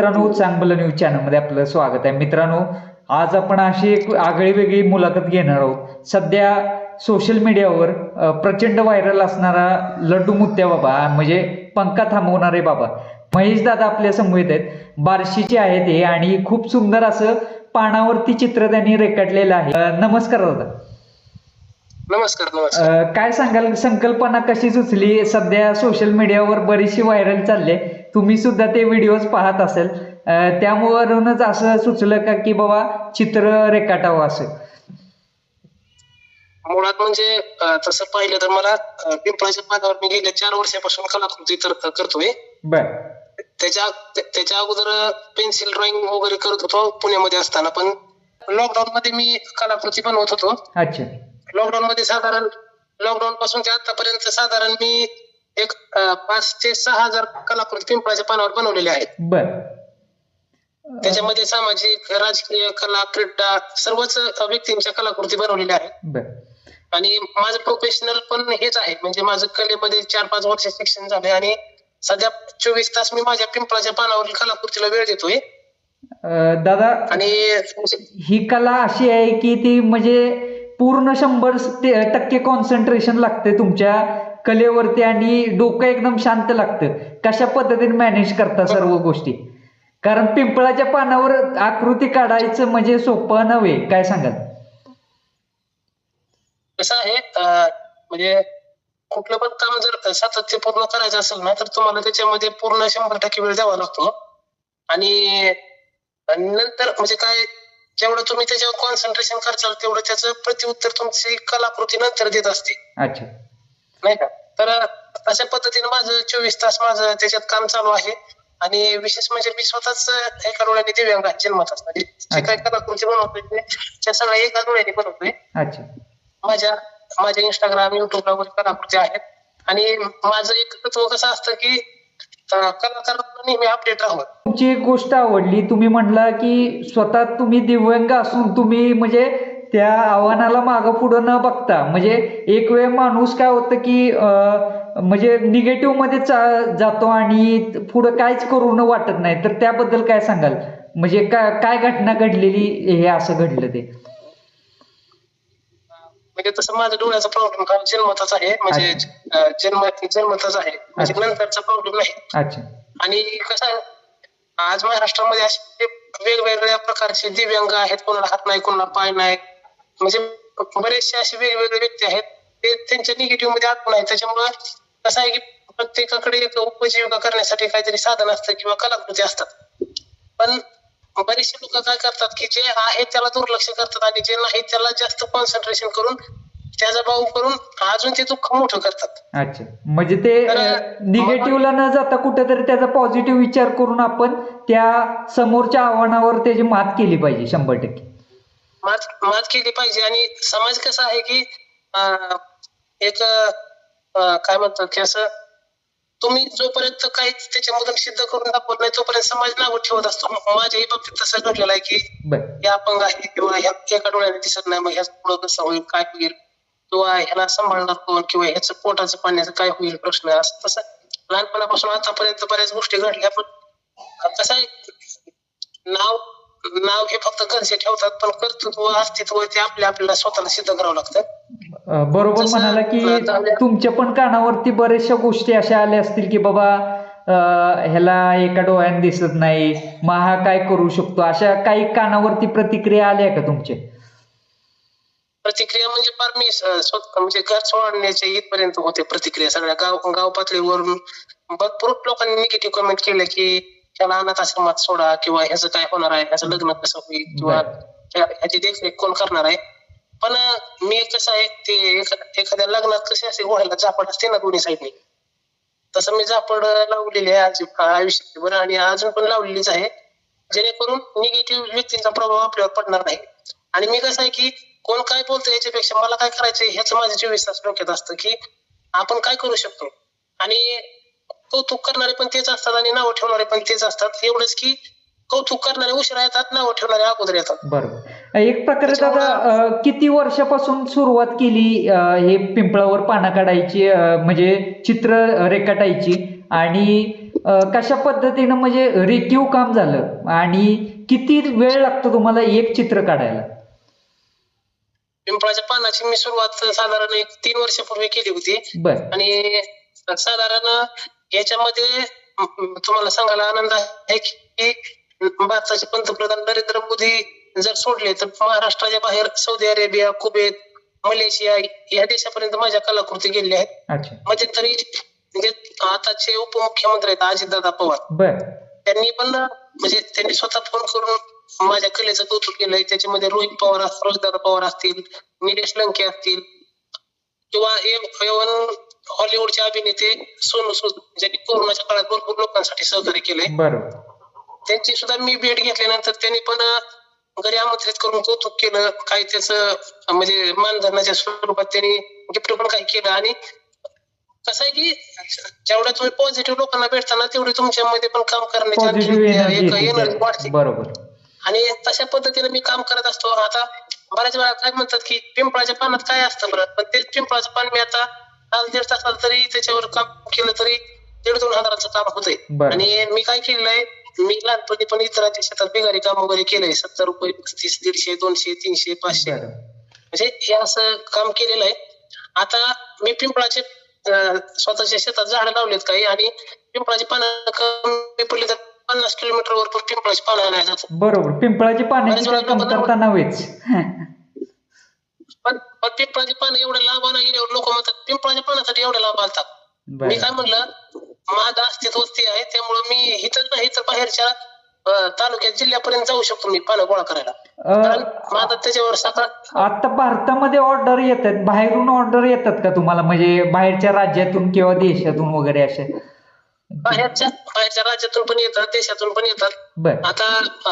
मित्रांनो चांगलं न्यूज चॅनलमध्ये आपलं स्वागत आहे. मित्रांनो आज आपण अशी एक आगळी वेगळी मुलाखत घेणार आहोत. सध्या सोशल मीडियावर प्रचंड व्हायरल असणारा लड्डू मुत्या बाबा म्हणजे पंखा थांबवणारे बाबा. महेश दादा आपल्या समवेत आहेत. बार्शीचे आहेत हे आणि खूप सुंदर असं पानावरती चित्र त्यांनी रेखाटलेलं आहे. नमस्कार दादा. नमस्कार नमस्कार. काय सांगाल? संकल्पना कशी सुचली? सध्या सोशल मीडियावर बरीचशी व्हायरल चालले तुम्ही सुद्धा ते व्हिडिओज पाहत असेल. त्यावरूनच असं सुचलं का की बाबा चित्र रेखाटावं असं. मुळात म्हणजे तसं पाहिलं तर मला पिंपळाच्या पानावर मी गेल्या चार वर्षापासून कलाकृती तर करतोय. बर. त्याच्या त्या- त्याच्या अगोदर पेन्सिल ड्रॉइंग वगैरे करत होतो पुण्यामध्ये असताना पण लॉकडाऊन मध्ये मी कलाकृती बनवत होतो. अच्छा. लॉकडाऊन मध्ये साधारण लॉकडाऊन पासून ते आतापर्यंत साधारण मी एक पाच ते सहा हजार कलाकृती पिंपळाच्या पानावर बनवलेल्या आहेत. बर. त्याच्यामध्ये सामाजिक राजकीय कला क्रीडा सर्वच व्यक्तींच्या कलाकृती बनवलेल्या आहेत. आणि माझं प्रोफेशनल पण हेच आहे. म्हणजे माझं कलेमध्ये चार पाच वर्ष शिक्षण झालंय आणि सध्या चोवीस तास मी माझ्या पिंपळाच्या पानावरील कलाकृतीला वेळ देतोय. दादा आणि ही कला अशी आहे की ती म्हणजे पूर्ण शंभर ते- टक्के कॉन्सन्ट्रेशन लागते तुमच्या कलेवरती आणि डोकं एकदम शांत लागतं. कशा पद्धतीने मॅनेज करता सर्व गोष्टी? कारण पिंपळाच्या पानावर आकृती काढायचं म्हणजे सोपं नव्हे. काय सांगाल? कसं आहे म्हणजे कुठलं पण काम जर सातत्यपूर्ण करायचं असेल ना तर तुम्हाला त्याच्यामध्ये पूर्ण शंभर टक्के वेळ द्यावा लागतो. आणि नंतर म्हणजे काय जेवढं तुम्ही त्याच्यावर कॉन्सन्ट्रेशन करचाल तेवढं त्याचं प्रत्युत्तर तुमची कलाकृती नंतर देत असते. अच्छा. नाही का? तर अशा पद्धतीने माझं चोवीस तास माझं त्याच्यात काम चालू आहे. आणि विशेष म्हणजे मी स्वतःच एका डोळ्याने दिव्यांग आहे जन्मताच जे काही कलाकृती बनवतोय त्या सगळ्या एका डोळ्याने बनवतोय. माझ्या माझ्या इंस्टाग्राम युट्यूबला वगैरे कलाकृती आहेत. आणि माझं एक तत्व कसं असतं की अं, कलाकारांना नेहमी अपडेट राहावं. तुमची एक गोष्ट आवडली. तुम्ही म्हटला की स्वतः तुम्ही दिव्यांग असून तुम्ही म्हणजे त्या आव्हानाला मागं पुढं न बघता म्हणजे एक वेळ माणूस काय होतं की म्हणजे निगेटिव्हमध्ये चा- जातो आणि पुढं काहीच करू न वाटत नाही. तर त्याबद्दल काय सांगाल? म्हणजे काय काय घटना घडलेली हे असं घडलं ते? म्हणजे तसं माझ्या डोळ्याचा प्रॉब्लेम हा जन्मताच आहे. म्हणजे जन्म जन्मताच आहे. म्हणजे. नंतरचा प्रॉब्लेम नाही. अच्छा. आणि कसं आज महाराष्ट्रामध्ये असे वेगवेगळ्या प्रकारचे दिव्यांग आहेत. कोणाला हात नाही कोणाला पाय नाही. म्हणजे बरेचसे असे वेगवेगळे व्यक्ती आहेत ते त्यांच्या निगेटिव्हमध्ये अडकून आहेत. त्याच्यामुळे कसं आहे की प्रत्येकाकडे एक उपजीविका करण्यासाठी काहीतरी साधन असतं किंवा कलाकृती असतात. पण बरेचसे लोक काय करतात की जे आहेत त्याला दुर्लक्ष करतात आणि जे नाही त्याला जास्त कॉन्सन्ट्रेशन करून त्याचा भाव करून अजून ते दुःख मोठं करतात. अच्छा. म्हणजे ते निगेटिव्हला न जाता कुठेतरी त्याचा पॉझिटिव्ह विचार करून आपण त्या समोरच्या आव्हानावर त्याची मात केली पाहिजे शंभर टक्के. मात मात केली पाहिजे. आणि समाज कसा आहे की अं, एक काय म्हणतात की असं तुम्ही जोपर्यंत काही त्याच्यामधून सिद्ध करून दाखवत नाही तोपर्यंत समाज नावं ठेवत असतो. माझ्याही बाबतीत तसं घडलेलं आहे की हे अपंग आहे किंवा ह्या एका डोळ्याने दिसत नाही मग ह्याच पुढं कसं होईल काय होईल? किंवा ह्याला सांभाळणार कोण? किंवा ह्याचं पोटाचं पाण्याचं काय होईल प्रश्न. असं तसं लहानपणापासून आतापर्यंत बऱ्याच गोष्टी घडल्या पण कसं आहे नाव नाव हे फक्त घरचे ठेवतात पण कर्तृत्व अस्तित्व ते आपल्या आपल्याला स्वतःला सिद्ध करावं लागतं. बरोबर म्हणाला की तुमच्या पण कानावरती बऱ्याचशा गोष्टी अशा आल्या असतील की बाबा ह्याला एका डोळ्याने दिसत नाही मग हा काय करू शकतो? अशा काही कानावरती प्रतिक्रिया आल्या का तुमच्या? प्रतिक्रिया म्हणजे फार मी म्हणजे घर सोडण्याच्या इथपर्यंत होते प्रतिक्रिया. सगळ्या गाव गाव पातळीवरून भरपूर लोकांनी निगेटिव्ह कमेंट केलं की ह्याला अनाथ आश्रमात सोडा किंवा ह्याचं काय होणार आहे ह्याचं लग्न कसं होईल किंवा ह्याची देखरेख कोण करणार आहे? पण मी कसं आहे ते एखा- एखाद्या लग्नात कसे असे घोड्याला झापड असते ना दोन्ही साईडने. तसं मी झापड लावलेली आहे आज आयुष्यभर आणि अजून पण लावलेलीच आहे. जेणेकरून निगेटिव्ह व्यक्तींचा प्रभाव आपल्यावर पडणार नाही. आणि मी कसं आहे की कोण काय बोलतं याच्यापेक्षा मला काय करायचंय ह्याच माझं चोवीस तास डोक्यात असतं की आपण काय करू शकतो? आणि कौतुक करणारे पण तेच असतात आणि नाव ठेवणारे पण तेच असतात. एवढंच की कौतुक करणारे उशिरा येतात नाव ठेवणारे अगोदर येतात. बरोबर. एक प्रकारे दादा किती वर्षापासून सुरुवात केली हे पिंपळावर पानं काढायची म्हणजे चित्र रेखाटायची आणि कशा पद्धतीनं म्हणजे रेखीव काम झालं आणि किती वेळ लागतो तुम्हाला एक चित्र काढायला? पिंपळाच्या पानाची मी सुरुवात साधारण एक तीन वर्षापूर्वी केली होती. बर. आणि साधारण याच्यामध्ये तुम्हाला सांगायला आनंद आहे की भारताचे पंतप्रधान नरेंद्र मोदी जर सोडले तर महाराष्ट्राच्या बाहेर सौदी अरेबिया कुवेत मलेशिया या देशापर्यंत माझ्या कलाकृती गेलेल्या आहेत. म्हणजे आताचे उपमुख्यमंत्री आहेत अजितदादा पवार. त्यांनी पण म्हणजे त्यांनी स्वतः फोन करून माझ्या कलेचं कौतुक केलंय. त्याच्यामध्ये रोहित पवार रोहितदादा पवार असतील निलेश लंके असतील किंवा एवन हॉलिवूडचे अभिनेते सोनू सूद ज्यांनी कोरोनाच्या काळात भरपूर लोकांसाठी सहकार्य केलंय. त्यांची सुद्धा मी भेट घेतल्यानंतर त्यांनी पण घरी आमंत्रित करून कौतुक केलं. काही त्याचं म्हणजे मानधनाच्या स्वरूपात त्यांनी गिफ्ट पण काही केलं. आणि कसं आहे की जेवढ्या तुम्ही पॉझिटिव्ह लोकांना भेटताना तेवढी तुमच्यामध्ये पण काम करण्याची वाढते. बरोबर. आणि तशा पद्धतीने मी काम करत असतो. आता बऱ्याच वेळा काय म्हणतात की पिंपळाच्या पानात काय असतं बरं? पण ते पिंपळाचं पान मी आता तास दीड तासात तरी त्याच्यावर काम केलं तरी दीड दोन हजाराचं काम होतंय. आणि मी काय केलंय मी लहानपणी पण इतरांच्या शेतात बिगारी काम वगैरे केलंय सत्तर रुपये पस्तीस दीडशे दोनशे तीनशे पाचशे. म्हणजे हे असं काम केलेलं आहे. आता मी पिंपळाचे स्वतःच्या शेतात झाडं लावलेत काही आणि पिंपळाची पानं कमी पडली तर पन्नास किलोमीटरवर पण पिंपळाची पानं आणायला जातो बरोबर. पिंपळाची पाण्याची काही कमतरता नव्हेच. पण पिंपळाची पानं एवढ्या लांब आणा गेल्यावर लोक म्हणतात पिंपळाच्या पानासाठी एवढ्या लांब आणतात मी काय म्हणलं माझं अस्तित्व आहे त्यामुळे मी इथंच नाही तर बाहेरच्या तालुक्यात जिल्ह्यापर्यंत जाऊ शकतो मी पानं गोळा करायला. माझं त्याच्यावर सकाळ आता भारतामध्ये ऑर्डर येतात बाहेरून ऑर्डर येतात का तुम्हाला? म्हणजे बाहेरच्या राज्यातून किंवा देशातून वगैरे असे? बाहेरच्या बाहेरच्या राज्यातून पण येतात देशातून पण येतात. बर. आता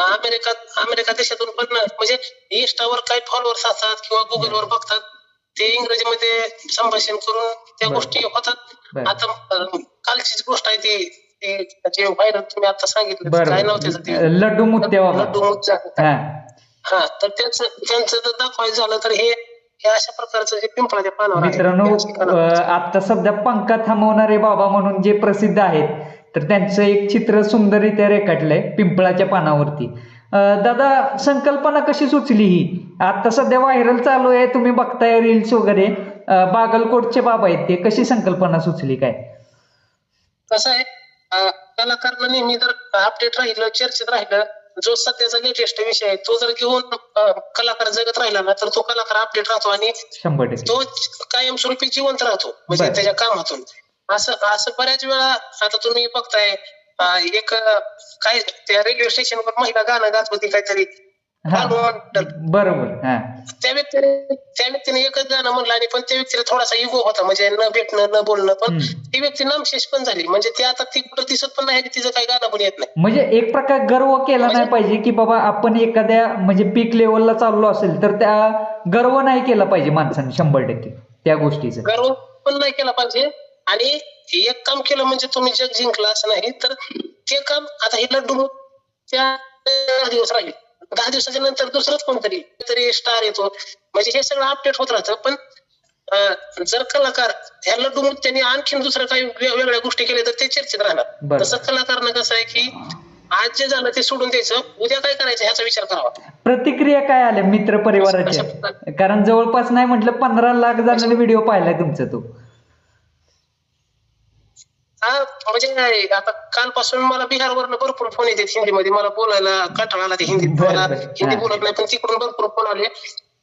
अमेरिका अमेरिका देशातून पण म्हणजे इंस्टावर काही फॉलोअर्स असतात किंवा गुगलवर बघतात ते इंग्रजीमध्ये संभाषण करून त्या. गोष्टी होतात. आता कालचीच गोष्ट आहे ती जे व्हायरल तुम्ही आता सांगितलं काय नाव त्याचं ते. लड्डू मुत्ते लड्डू मुच्चा हा. हा तर त्यांचं त्यांचं जर दाखवायचं झालं तर हे अशा प्रकारचं जे पिंपळाच्या पानावर मित्रांनो आता सध्या पंखा थांबवणारे बाबा म्हणून जे प्रसिद्ध आहेत तर त्यांचं एक चित्र सुंदररित्या रेखाटलंय पिंपळाच्या पानावरती. दादा संकल्पना कशी सुचली ही? आता सध्या व्हायरल चालू आहे तुम्ही बघताय रील्स वगैरे. बागलकोटचे बाबा आहेत ते कशी संकल्पना सुचली काय? कसं आहे? कलाकारांना नेहमी जर अपडेट राहिलं चर्चेत राहिलं जो सध्याचा लेटेस्ट विषय आहे तो जर घेऊन कलाकार जगत राहिला ना तर तो कलाकार अपडेट राहतो आणि तो कायमस्वरूपी जिवंत राहतो म्हणजे. त्याच्या कामातून. असं असं बऱ्याच वेळा आता तुम्ही बघताय एक काय त्या रेल्वे स्टेशनवर महिला गाणं गात होती काहीतरी. हा. बरोबर हा. त्या व्यक्तीने त्या व्यक्तीने एकच गाणं म्हणलं आणि पण त्या व्यक्तीला थोडासा इगो होता म्हणजे न भेटणं न बोलणं पण. ती व्यक्ती नामशेष पण झाली. म्हणजे ती आता ती कुठं दिसत पण नाही तिचं काही गाणं पण येत नाही. म्हणजे एक प्रकार गर्व केला नाही म्हणजे- पाहिजे की बाबा आपण एखाद्या म्हणजे पीक लेवलला चाललो असेल तर त्या गर्व नाही केला पाहिजे माणसाने शंभर टक्के त्या गोष्टीचं. गर्व पण नाही केला पाहिजे. आणि एक काम केलं म्हणजे तुम्ही जग जिंकला असं नाही तर ते काम आता हे लड्डू त्या दहा दिवस राहील. दहा दिवसाच्या नंतर दुसरंच कोणतरी तरी स्टार येतो. म्हणजे हे सगळं अपडेट होत राहतं. पण जर कलाकार ह्या लड्डू त्यांनी आणखीन दुसरं काही वेगळ्या गोष्टी केल्या तर ते चर्चेत राहणार. तसं कलाकारनं कसं आहे की आज जे झालं ते सोडून द्यायचं उद्या काय करायचं ह्याचा विचार करावा. प्रतिक्रिया काय आल्या मित्र परिवाराच्या कारण जवळपास नाही म्हटलं पंधरा लाख जणांनी व्हिडिओ पाहिलाय तुमचा तो. हा म्हणजे काय, आता कालपासून मला बिहारवरनं भरपूर फोन येतात हिंदीमध्ये. मला बोलायला कंटाळा आला ते हिंदीत. बरं. हिंदी. बोलत नाही पण तिकडून भरपूर फोन आले.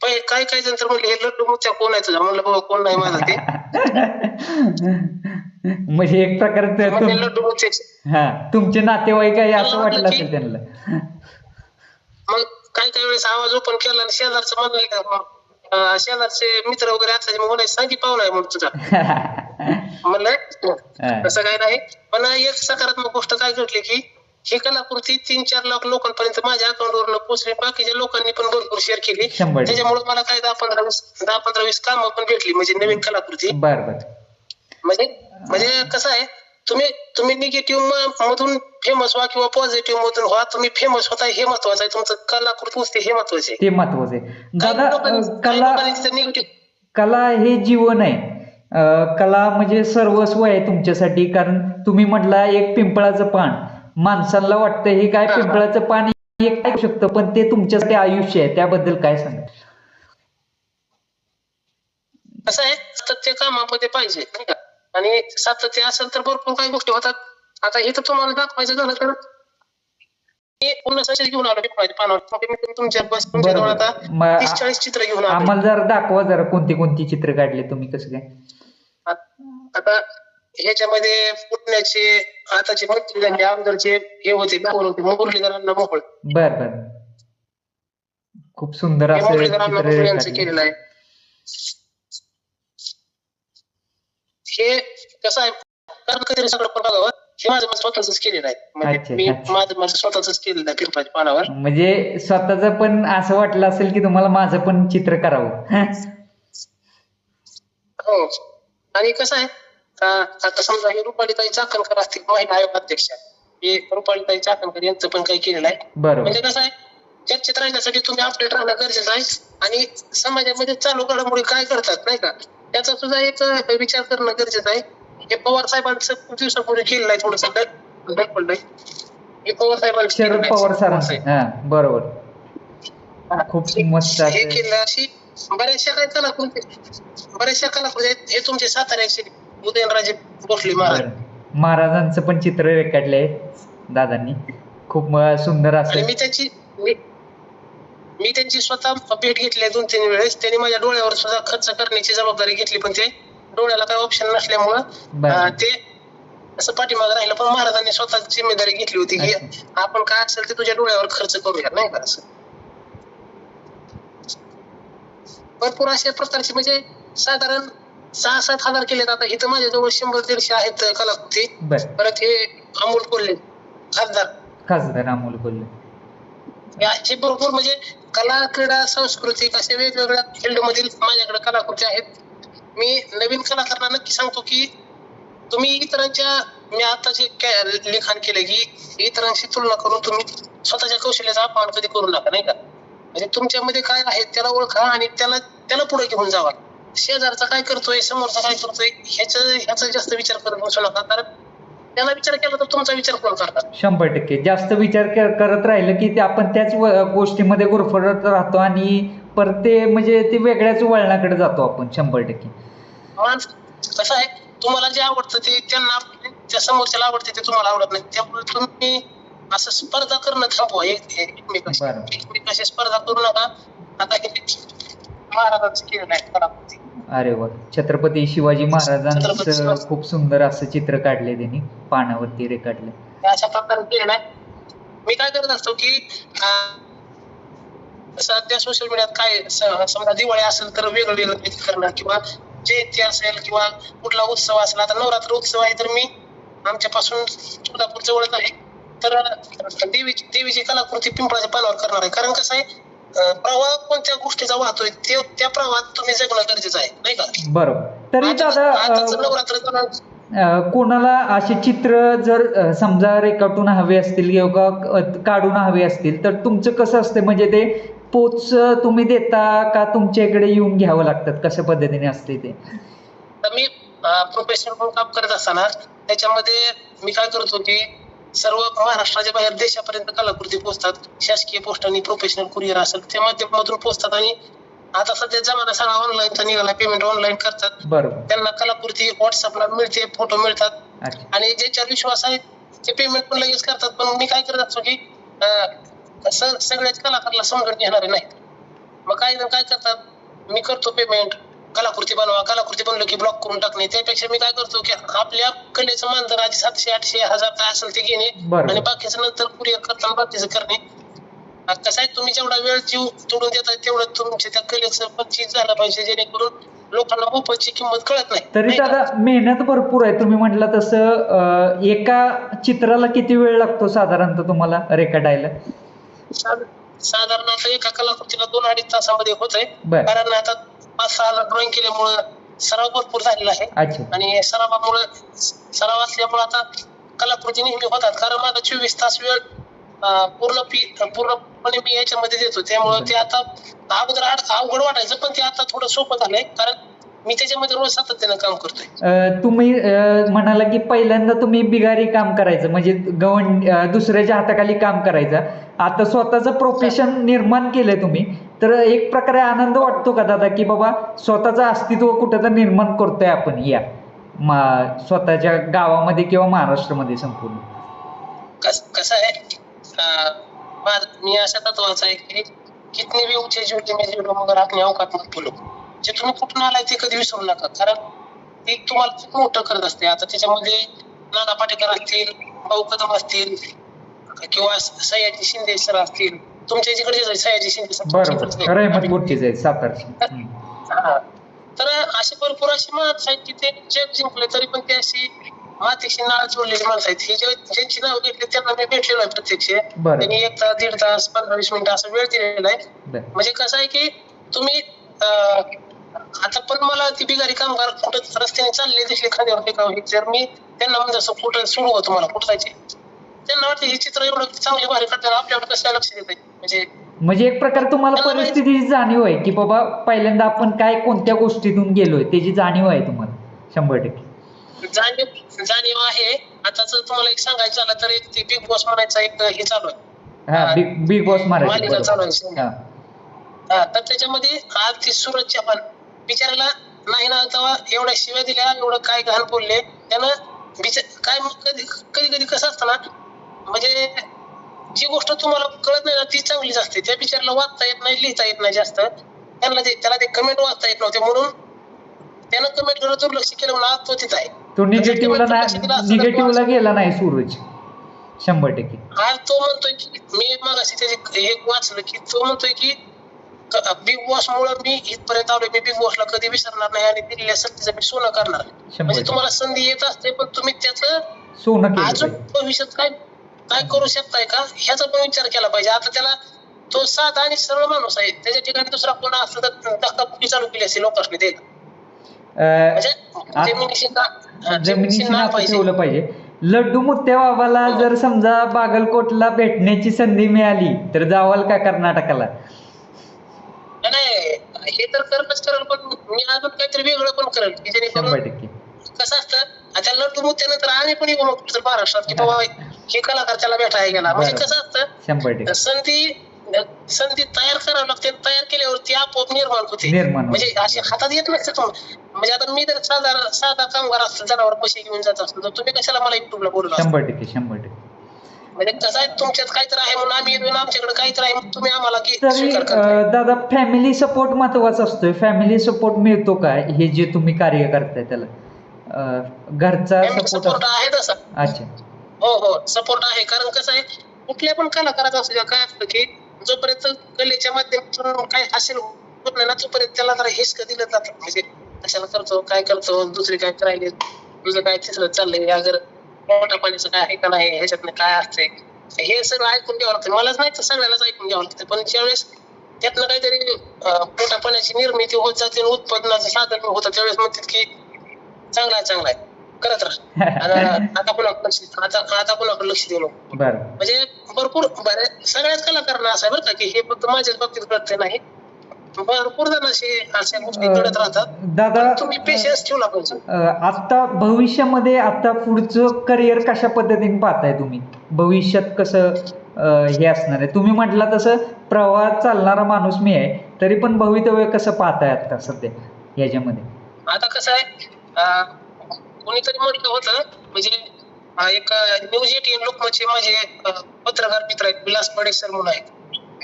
काय काय जण तर म्हणले हे लड्डू मुच्या कोण आहे तुझा? म्हणलं बाबा कोण नाही माझा ते. म्हणजे एक प्रकारे लड्डू हा तुमचे नातेवाईक आहे असं वाटलं असेल त्यांना. मग काय काय वेळेस आवाज ओपन केला आणि शेजारचं म्हणलं शेजारचे मित्र वगैरे असल्याचे मग म्हणायचे सांगी पाहुणा आहे म्हणून तुझा. म्हणलं. तसं काय नाही. पण एक सकारात्मक गोष्ट काय घडली की ही कलाकृती तीन चार लाख लोकांपर्यंत माझ्या अकाउंटवर पोहोचली बाकीच्या लोकांनी पण भरपूर शेअर केली. त्याच्यामुळे मला काय दहा पंधरा वीस दहा पंधरा वीस कामं पण भेटली म्हणजे नवीन कलाकृती. म्हणजे म्हणजे कसं आहे तुम्ही तुम्ही निगेटिव्ह मधून फेमस व्हा किंवा पॉझिटिव्ह मधून व्हा तुम्ही फेमस होता हे महत्वाचं आहे. तुमचं कलाकृती असते हे महत्वाचं आहे. ते महत्वाचं आहे. कला कला हे जीवन आहे. कला म्हणजे सर्वस्व आहे तुमच्यासाठी कारण तुम्ही म्हटला एक पिंपळाचं पान. माणसाला वाटतं हे काय. पिंपळाचं पान हे काय शकतं पण ते तुमच्यासाठी आयुष्य आहे. त्याबद्दल काय सांगा? कसं आहे? सातत्य कामामध्ये पाहिजे नाही का? आणि सातत्य असेल तर भरपूर काही गोष्टी होतात. आता इथं तुम्हाला दाखवायचं झालं तर घेऊन आलो चाळीस चित्र घेऊन आम्हाला जरा दाखवा जरा कोणती कोणती चित्र काढले तुम्ही कसं काय? आता ह्याच्यामध्ये पुण्याचे आताचे मंत्री झाले आमदारचे हे होते होते. मुरलीधरांना मोहोळ बर बर. खूप सुंदर असं. केलेलं आहे. हे कसं आहे कारण कधी सगळं बघावं? हे माझं माझं स्वतःच केलेलं आहे. म्हणजे मी. माझं माझं स्वतःच केलेलं आहे पिंपळाच्या पानावर. म्हणजे स्वतःच पण असं वाटलं असेल की तुम्हाला माझं पण चित्र करावं. हो. आणि कसं आहे आता समजा हे रुपालीताई चाकणकर असतील महिला आयोग अध्यक्ष हे रुपालीताई चाकणकर यांचं पण काही केलेलं आहे. म्हणजे कसं आहे चर्चेत राहण्यासाठी तुम्ही अपडेट राहणं गरजेचं आहे आणि समाजामध्ये चालू घडामोडी काय करतात नाही का? त्याचा सुद्धा एक विचार करणं गरजेचं आहे. हे पवार साहेबांचं खूप दिवसापूर्वी केलेलं आहे थोडस हे पवार साहेबांचं शरद. पवार सरांचं बरोबर. खूप मस्त हे केलं अशी बऱ्याचशा काय कलाकृती बऱ्याचशा कलाकृती. हे तुमचे साताऱ्याचे उदयनराजे भोसले महाराज. महाराजांचं पण चित्र रेखाटलंय दादांनी. खूप सुंदर असं मी त्याची मी त्यांची स्वतः भेट घेतली दोन तीन वेळेस. त्यांनी माझ्या डोळ्यावर सुद्धा खर्च करण्याची जबाबदारी घेतली पण ते डोळ्याला काही ऑप्शन नसल्यामुळं ते असं पाठीमागे राहिलं. पण महाराजांनी स्वतः जिम्मेदारी घेतली होती की. आपण काय असेल ते तुझ्या डोळ्यावर खर्च करूया नाही का असं? भरपूर अशा प्रकारचे म्हणजे साधारण सहा सात हजार केलेत. आता इथं माझ्याजवळ शंभर दीडशे आहेत कलाकृती. परत हे अमोल कोल्हे खासदार. खासदार अमोल बोलले हे भरपूर म्हणजे कला क्रीडा सांस्कृतिक असे वेगवेगळ्या फील्ड मधील माझ्याकडे कलाकृती आहेत. मी नवीन कलाकारांना नक्की सांगतो की तुम्ही इतरांच्या मी आता जे लिखाण केलं की इतरांशी तुलना करून तुम्ही स्वतःच्या कौशल्याचा अपमान कधी करू नका नाही का? म्हणजे तुमच्यामध्ये काय आहे त्याला ओळखा आणि त्याला त्याला पुढे घेऊन जावा. शेजारचा काय करतोय समोरचा काय करतोय ह्याचा ह्याचा जास्त विचार करत बसू नका कारण त्याला विचार केला तर तुमचा विचार कोण करतात शंभर टक्के. जास्त विचार कर- करत राहिलं की ते आपण त्याच व- गोष्टीमध्ये गुरफटत राहतो आणि परत ते म्हणजे ते वेगळ्याच वळणाकडे जातो आपण शंभर टक्के. कसं आहे तुम्हाला जे आवडतं ते त्यांना त्या समोरच्याला आवडते ते तुम्हाला आवडत नाही. त्यामुळे तुम्ही असं स्पर्धा करणं थांबवा एक- एक- एकमेकाशी स्पर्धा करू नका. आता हे महाराजांचं आहे कलाकृती अरे वा. छत्रपती शिवाजी महाराजांचं खूप सुंदर असं चित्र काढले त्यांनी पानावरती रेखाटले. अशा प्रकारे मी काय करत असतो की सध्या सोशल मीडियात काय समजा दिवाळी असेल तर वेगळं वेगळं करणं किंवा जयंती असेल किंवा कुठला उत्सव असेल आता नवरात्र उत्सव आहे तर मी आमच्यापासून तुळजापूर जवळच आहे. तर देवीची देवीची कलाकृती पिंपळाच्या पानावर करणार आहे. कारण कसं आहे प्रवाह कोणत्या गोष्टीचा वाहतोय ते त्या प्रवाहात तुम्ही जगणं गरजेचं आहे नाही का? बरोबर. तरी दादा नवरात्र कोणाला असे चित्र जर समजा रेखाटून हवे असतील किंवा काढून हवे असतील तर तुमचं कसं असतं? म्हणजे ते पोच तुम्ही देता का तुमच्या इकडे येऊन घ्यावं लागतात? कशा पद्धतीने असते ते? तर मी प्रोफेशनल म्हणून काम करत असताना त्याच्यामध्ये मी काय करतो की सर्व महाराष्ट्राच्या बाहेर देशापर्यंत कलाकृती पोहोचतात. शासकीय पोस्टाने प्रोफेशनल कुरिअर असेल त्या माध्यमातून पोहोचतात आणि आता सध्या जमाना सगळा ऑनलाईनचा निघाला पेमेंट ऑनलाईन करतात. त्यांना कलाकृती व्हॉट्सअपला मिळते फोटो मिळतात. आणि ज्याच्यावर विश्वास आहे ते पेमेंट पण लगेच करतात. पण मी काय करत असतो की सगळ्याच कलाकाराला समजून घेणारे नाही मग काही जण काय करतात मी करतो पेमेंट कलाकृती बनवा कलाकृती बनलो की ब्लॉक करून टाकणे. त्यापेक्षा मी काय करतो की आपल्या कलेचं मानधन आधी सातशे आठशे हजार काय असेल ते घेणे. आणि बाकीचं नंतर कुरिअर करताना बाकीचं करणे. आता कसं आहे तुम्ही जेवढा वेळ जीव तोडून देताय तेवढं तुमच्या त्या कलेचं चीज झालं पाहिजे जेणेकरून लोकांना मोफतची किंमत कळत नाही. तरी? दादा मेहनत भरपूर आहे. तुम्ही म्हटलं तसं एका चित्राला किती वेळ लागतो साधारणतः तुम्हाला रेखाटायला? साध- साधारण आता एका कलाकृतीला दोन अडीच तासामध्ये होत आहे कारण आता पाच सहा हजार ड्रॉइंग केल्यामुळं सराव भरपूर झालेला आहे. अच्छा. आणि सरावामुळे सराव असल्यामुळे आता कलाकृती नेहमी होतात. कारण माझा चोवीस तास वेळ अं, पूर्ण पी पूर्णपणे मी याच्यामध्ये देतो. त्यामुळे ते आता अगोदर आड- अवघड वाटायचं पण ते आता थोडं सोपं झालंय. कारण मी त्याच्यामध्ये रोज सातत्यानं काम करतोय. अं, तुम्ही अं, म्हणाला की पहिल्यांदा तुम्ही बिगारी काम करायचं. म्हणजे गवंड अं, दुसऱ्याच्या हाताखाली काम करायचं. आता स्वतःचं प्रोफेशन निर्माण केलंय तुम्ही. तर एक प्रकारे आनंद वाटतो का दादा की बाबा स्वतःचं अस्तित्व कुठं तर निर्माण करतोय आपण? या. मा स्वतःच्या गावामध्ये किंवा महाराष्ट्रामध्ये संपूर्ण. कस कसं आहे? मी अशा तत्वाचा आहे की कितने भी ऊंचे झुके में झुलो मगर आपली अवकात मत बोलो जे तुम्ही कुठून आलाय ते कधी विसरू नका. कारण ते तुम्हाला खूप मोठं करत असते. आता त्याच्यामध्ये नाना पाटेकर असतील भाऊ कदम असतील किंवा सयाजी शिंदे सर असतील तुमच्या जिकडे सयाजी शिंदे आहे हम्म. हा. तर अशी भरपूर अशी माणसं आहेत की ते जग जिंकले तरी पण ते अशी मातीशी नाळ जोडलेली माणसं आहेत ही जे- ज्यांची नाव घेतली त्यांना मी भेटलेलो आहे प्रत्यक्ष. त्यांनी एक तास दीड तास पंधरा वीस मिनिटं असं वेळ दिलेला आहे. म्हणजे कसं आहे की तुम्ही आता पण मला ती बिगारी कामगार कुठं रस्त्याने चालले दिसले खांद्यावर टेकावं हे जर मी त्यांना म्हणजे असं कुठं सोडू का तुम्हाला कुठं जायचे त्यांना वाटतं हे चित्र एवढं चांगले भारी करताना आपल्यावर कसं लक्ष देत म्हणजे म्हणजे एक प्रकारे तुम्हाला मला माहिती- परिस्थितीची जाणीव आहे की बाबा पहिल्यांदा आपण काय कोणत्या गोष्टीतून गेलोय त्याची जाणीव आहे तुम्हाला शंभर टक्के. जाणीव जाणीव आहे. आता जर तुम्हाला एक सांगायचं झालं तर एक बिग बॉस म्हणायचा एक हे चालू आहे. हा बिग बिग बॉस मालिका चालू आहे. हा. हा, तर त्याच्यामध्ये आज ती सूरज चव्हाण बिचारायला नाही ना तेव्हा एवढ्या शिव्या दिल्या एवढं काय घाण बोलले त्यानं बिचार काय मग कधी कधी कधी कसं असतं ना म्हणजे जी गोष्ट तुम्हाला कळत नाही ना ती चांगलीच असते. त्या बिचाराला वाचता येत नाही लिहिता येत नाही जास्त. त्यांना ते त्याला ते कमेंट वाचता येत नव्हते म्हणून त्यानं कमेंट करत दुर्लक्ष केलं म्हणून आज तो तिथं आहे. तो निगेटिव्हला निगेटिव्हला गेला नाही सूरज. शंभर टक्के. आज तो म्हणतोय की मी मगाशी त्याचे एक वाचलं की तो म्हणतोय की बिग बॉस मुळे मी इथपर्यंत आलोय मी बिग बॉसला कधी विसरणार नाही आणि दिलेल्या संधीचं मी सोनं करणार म्हणजे. तुम्हाला संधी येत असते पण तुम्ही त्याचं सोनं अजून भविष्यात काय काय करू शकताय का? ह्याचा पण विचार केला पाहिजे. आता त्याला तो साधा आणि सरळ माणूस आहे. त्याच्या ठिकाणी दुसरा कोण असला तर धक्काबुक्की चालू केली असते लोकांनी अं, म्हणजे पाहिजे. ठेवलं पाहिजे. लड्डू मुत्या बाबाला हो. जर समजा बागलकोटला भेटण्याची संधी मिळाली तर जावाल का कर्नाटकाला? नाही हे तर करणंच करेल पण मी अजून काहीतरी वेगळं पण करेल. की जेणेकरून कसं असतं? आता लड्डू मुत्यानंतर आम्ही पण येऊ कुठेतरी महाराष्ट्रात की बाबा हे कलाकार त्याला भेटायला गेला म्हणजे. कसं असतं? संधी संधी तयार करावी लागते तयार केल्यावर ती आपोआप निर्माण होते. म्हणजे अशी हातात येत नसते म्हणजे आता मी जर साधा साधा कामगार असतो जनावर पैसे घेऊन जात असतो तर तुम्ही कशाला मला युट्यूबला बोलला शंभर टक्के शंभर टक्के. म्हणजे कसं आहे तुमच्यात काहीतरी आहे म्हणून आम्ही येतो आणि आमच्याकडे काहीतरी आहे तुम्ही आम्हाला दादा फॅमिली सपोर्ट महत्त्वाचा असतोय. फॅमिली सपोर्ट मिळतो का? हे जे तुम्ही कार्य करताय त्याला? घरचा सपोर्ट आहे तसा. अच्छा. हो हो. सपोर्ट आहे. कारण कसं आहे कुठल्या पण कलाकाराचा असू द्या काय असतं की जोपर्यंत कलेच्या माध्यमातून काय हासिल होत नाही ना तोपर्यंत त्याला जरा हिसक दिलं जातं. म्हणजे कशाला करतो काय करतो दुसरी काय करायले तुझं काय तिसरं चाललंय अगर मोठ्या पाण्याचं काय आहे का नाही ह्याच्यातनं काय असतंय हे सगळं ऐकून घ्यावं लागतं. मलाच नाही तर सगळ्यालाच ऐकून घ्यावं लागतं. पण ज्यावेळेस त्यातनं काहीतरी पोटा पाण्याची निर्मिती होत जाते उत्पादनाचं साधन होतं त्यावेळेस म्हणतात की चांगला आहे चांगला आहे. करत राहा आता कोणाकडे लक्ष आता आता कोणाकडे लक्ष देऊ नको. म्हणजे भरपूर सगळ्याच कलाकारांना असं बरं का की हे फक्त माझ्याच बाबतीत घडते नाही. भरपूर जण असे अशा गोष्टी घडत राहतात. दादा पण तुम्ही पेशन्स ठेवला पाहिजे. आता भविष्यामध्ये आता पुढचं करिअर कशा पद्धतीने पाहताय तुम्ही? भविष्यात कसं हे असणार आहे? तुम्ही म्हटला तसं प्रवाहात चालणारा माणूस मी आहे तरी पण भवितव्य कसं पाहताय आता सध्या? याच्यामध्ये. आता कसं आहे कोणीतरी म्हटलं होतं म्हणजे एक न्यूज एटीन लोकमतचे माझे अं, पत्रकार मित्र आहेत विलास पडेसर म्हणून आहेत.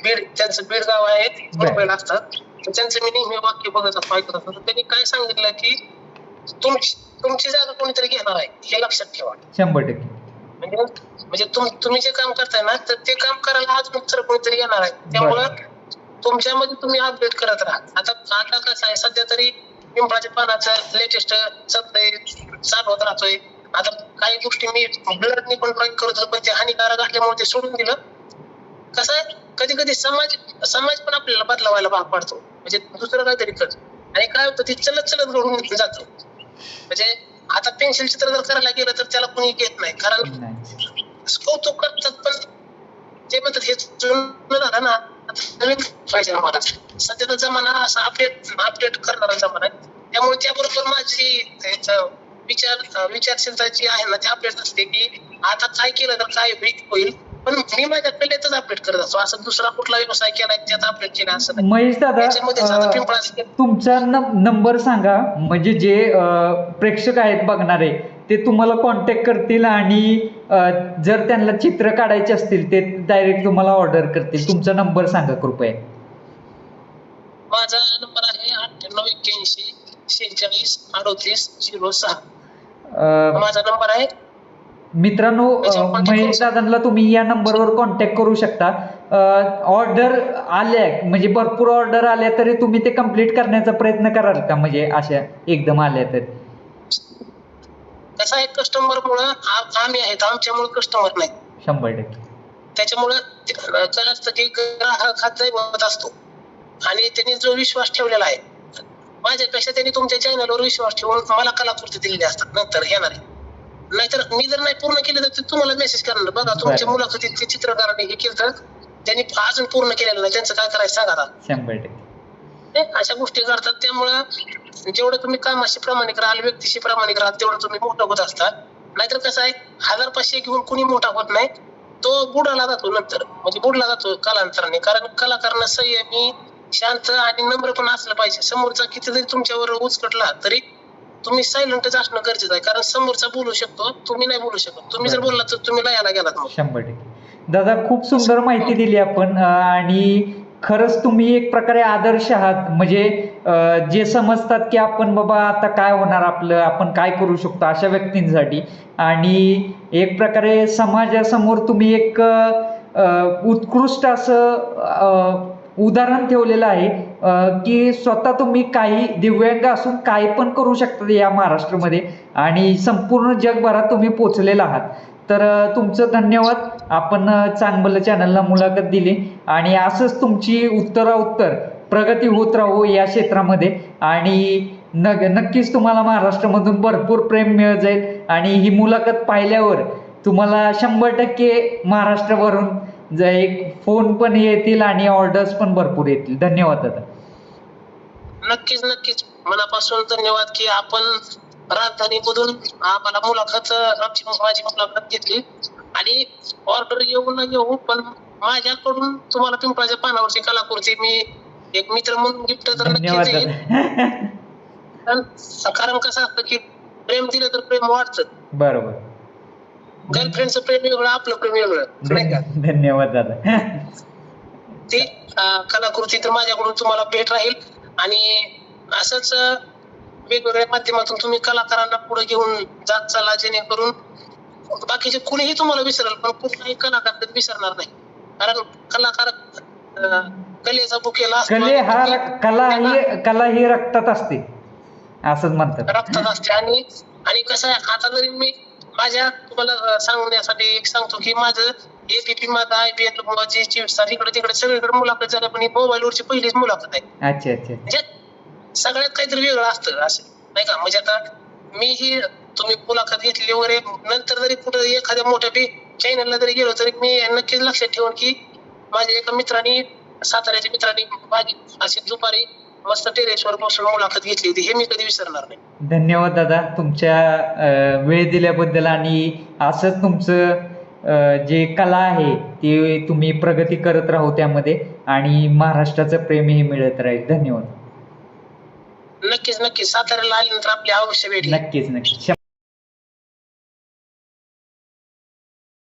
बीड त्यांचं बीड गाव आहे. मुंबईला असतात तर त्यांचं मी नेहमी वाक्य बघत असतो ऐकत असतो. त्यांनी काय सांगितलं की तुमची तुमची जागा कोणीतरी घेणार आहे हे लक्षात ठेवा. शंभर टक्के. म्हणजे म्हणजे तुम तुम्ही जे काम करताय ना तर ते काम करायला आज दुसरं कोणीतरी येणार आहे. त्यामुळं तुमच्यामध्ये तुम्ही अपडेट करत राहा. आता आता कसं आहे सध्या तरी पिंपळाच्या पानाचं लेटेस्ट सध्या चालवत राहतोय. आता काही गोष्टी मी ब्लडनी पण ट्राय करत होतो पण ते हानिकारक असल्यामुळे ते सोडून दिलं. कसं आहे? कधी कधी समाज समाज पण आपल्याला बदलावायला भाग पाडतो. म्हणजे दुसरं काहीतरी कर. आणि काय होतं? ते चलत चलत घडून जातं. म्हणजे आता पेन्सिल चित्र जर करायला गेलं तर त्याला कोणी घेत नाही. कारण कौतुक करतात पण ते म्हणतात हे झालं ना नवीन पाहिजे आम्हाला सध्याचा जमाना असा अपडेट अपडेट करणारा जमाना आहे त्यामुळे त्याबरोबर माझी त्याचं विचार विचारशीलता जी आहे ना ती अपडेट असते की आता काय केलं तर काय होईल होईल पण मी माझ्या कलेतच अपडेट करत असतो. असं दुसरा कुठला व्यवसाय केला त्यात अपडेट केला असं नाही. महेश दादा तुमचा नंबर सांगा. म्हणजे जे प्रेक्षक आहेत बघणारे ते तुम्हाला कॉन्टॅक्ट करतील आणि जर त्यांना चित्र काढायचे असतील ते डायरेक्ट तुम्हाला ऑर्डर करतील. तुमचा नंबर सांगा कृपया. माझा नंबर आहे अठ्ठ्याण्णव एक्क्याऐंशी शेहेचाळीस अडोतीस झिरो सहा. माझा नंबर आहे मित्रांनो महेश. दादांना तुम्ही या नंबरवर कॉन्टॅक्ट करू शकता. ऑर्डर आल्या म्हणजे भरपूर ऑर्डर आल्या तरी तुम्ही ते कंप्लीट करण्याचा प्रयत्न कराल का? म्हणजे अशा एकदम आल्या तर. कसं आहे कस्टमर मुळे आम्ही आहेत आमच्यामुळे कस्टमर नाही. शंभर टक्के. त्याच्यामुळं ग्राहक हा दैवत असतो आणि त्यांनी जो विश्वास ठेवलेला आहे माझ्यापेक्षा त्यांनी तुमच्या चॅनलवर विश्वास ठेवून मला कलाकृती दिलेली असतात नंतर येणार. नाहीतर मी जर नाही पूर्ण केलं तर तुम्हाला मेसेज करणार. बघा तुमच्या. मुलाखतीत ते चित्रकाराने हे केलं त्यांनी अजून पूर्ण केलेलं नाही. त्यांचं काय करायचं सांगा आता. शंभर टक्के. अशा गोष्टी घडतात. त्यामुळं जेवढं तुम्ही कामाशी प्रामाणिक राहाल व्यक्तीशी प्रामाणिक राहाल तेवढं तुम्ही मोठं होत असता. नाहीतर कसं आहे हजार पाचशे घेऊन कुणी मोठा होत नाही. तो बुडाला जातो नंतर. म्हणजे बुडला जातो कालांतराने. कारण कलाकारांना संयमी शांत आणि नम्र पण असलं पाहिजे. समोरचा किती जरी तुमच्यावर उचकटला तरी तुम्ही सायलेंटच असणं गरजेचं आहे. कारण समोरचा बोलू शकतो तुम्ही नाही बोलू शकत. तुम्ही जर. बोलला तर तुम्ही लयाला गेलात शंभर टक्के. दादा खूप सुंदर माहिती दिली आपण आणि खरंच तुम्ही एक प्रकारे आदर्श आहात. म्हणजे जे समजतात की आपण बाबा आता काय होणार आपलं आपण काय करू शकतो अशा व्यक्तींसाठी. आणि एक प्रकारे समाजासमोर तुम्ही एक उत्कृष्ट असं उदाहरण ठेवलेलं आहे की स्वतः तुम्ही काही दिव्यांग असून काही पण करू शकता या महाराष्ट्रामध्ये आणि संपूर्ण जगभरात तुम्ही पोचलेला आहात. तर तुमचं धन्यवाद. आपण चांगलं चॅनलला मुलाखत दिली आणि असंच तुमची उत्तराउत्तर प्रगती होत राहू या क्षेत्रामध्ये आणि नग नक्कीच तुम्हाला महाराष्ट्रामधून भरपूर प्रेम मिळत जाईल आणि ही मुलाखत पाहिल्यावर तुम्हाला शंभर टक्के महाराष्ट्रावरून ज एक फोन पण येतील आणि ऑर्डर्स पण भरपूर येतील. धन्यवाद दादा. नक्कीच नक्कीच. मनापासून धन्यवाद की आपण राजधानीमधून आम्हाला मुलाखत आमची माझी मुलाखत घेतली. आणि ऑर्डर येऊ न येऊ पण माझ्याकडून तुम्हाला पिंपळाच्या पानावरची कलाकृती मी एक मित्र म्हणून गिफ्ट तर नक्कीच येईल कारण कसं असतं की प्रेम दिलं तर प्रेम वाढतं. बरोबर. गर्लफ्रेंडचं प्रेम वेगळं आपलं प्रेम वेगळं. नाही का? धन्य- धन्यवाद दादा. ती कलाकृती तर माझ्याकडून तुम्हाला भेट राहील. आणि असंच वेगवेगळ्या माध्यमातून तुम्ही कलाकारांना पुढे घेऊन जात चाला जेणेकरून बाकीचे कुणीही तुम्हाला विसरेल पण कुठलाही कलाकार विसरणार नाही. कारण कलाकार कलेचा बुकेला कले हा कला ही कला ही रक्तात असते. असंच म्हणतात. रक्तात असते. आणि आणि कसं आहे आता जरी मी माझ्या तुम्हाला सांगण्यासाठी एक सांगतो की माझं एबीपी माझा आयबीएल जी चिप्स इकडे तिकडे सगळीकडे मुलाखत झाल्या पण ही मोबाईलवरची पहिलीच मुलाखत आहे. अच्छा अच्छा म्हणजे सगळ्यात काहीतरी वेगळं असतं असं नाही का? म्हणजे आता मी ही तुम्ही मुलाखत घेतली वगैरे नंतर जरी कुठे एखाद्या मोठ्या बी चॅनलला जरी गेलो तरी मी नक्कीच लक्षात ठेवून की माझ्या एका मित्रांनी साताऱ्याच्या मित्रांनी माझी अशी दुपारी मस्त टेरेसवर बसून मुलाखत घेतली होती. हे मी कधी विसरणार नाही. धन्यवाद दादा. तुमच्या वेळ दिल्याबद्दल आणि असंच तुमचं जे कला आहे ते तुम्ही प्रगती करत राहू त्यामध्ये आणि महाराष्ट्राचं प्रेमही मिळत राहील. धन्यवाद. नक्कीच नक्कीच. साताऱ्याला आल्यानंतर आपली अवश्य भेट. नक्कीच नक्कीच.